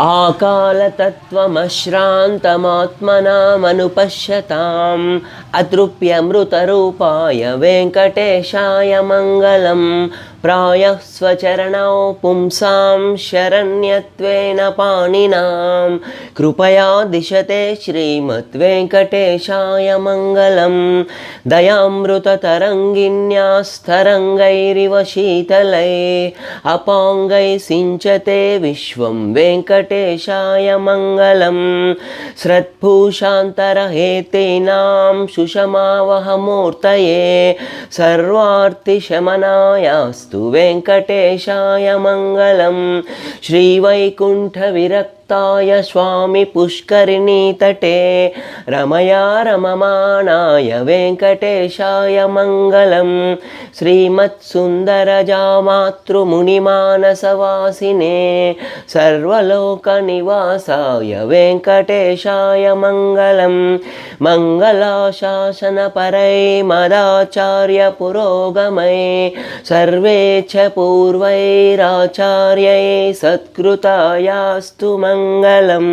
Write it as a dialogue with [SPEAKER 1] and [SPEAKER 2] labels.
[SPEAKER 1] आकालतत्त्वमश्रान्तमात्मनामनुपश्यताम् अतृप्यमृतरूपाय वेङ्कटेशाय मङ्गलं प्रायः स्वचरणौ पुंसां शरण्यत्वेन पाणिनां कृपया दिशते श्रीमद्वेङ्कटेशाय मङ्गलं दयामृततरङ्गिन्यास्तरङ्गैरिव शीतलै अपाङ्गै सिञ्चते विश्वं वेङ्कटेशाय मङ्गलं श्रद्भूषान्तरहेतेनां सुषमावहमूर्तये सर्वार्तिशमनायास्तु वेङ्कटेशाय मङ्गलं श्रीवैकुण्ठविरक्ताय स्वामि पुष्करिणीतटे रमया रममाणाय वेङ्कटेशाय मङ्गलं श्रीमत्सुन्दरजामातृमुनिमानसवासिने सर्वलोकनिवासाय वेङ्कटेशाय मङ्गलं मङ्गलाशासनपरै मदाचार्यपुरोगमै सर्वे च पूर्वैराचार्यै सत्कृतायास्तु मङ्गलम् മംഗളം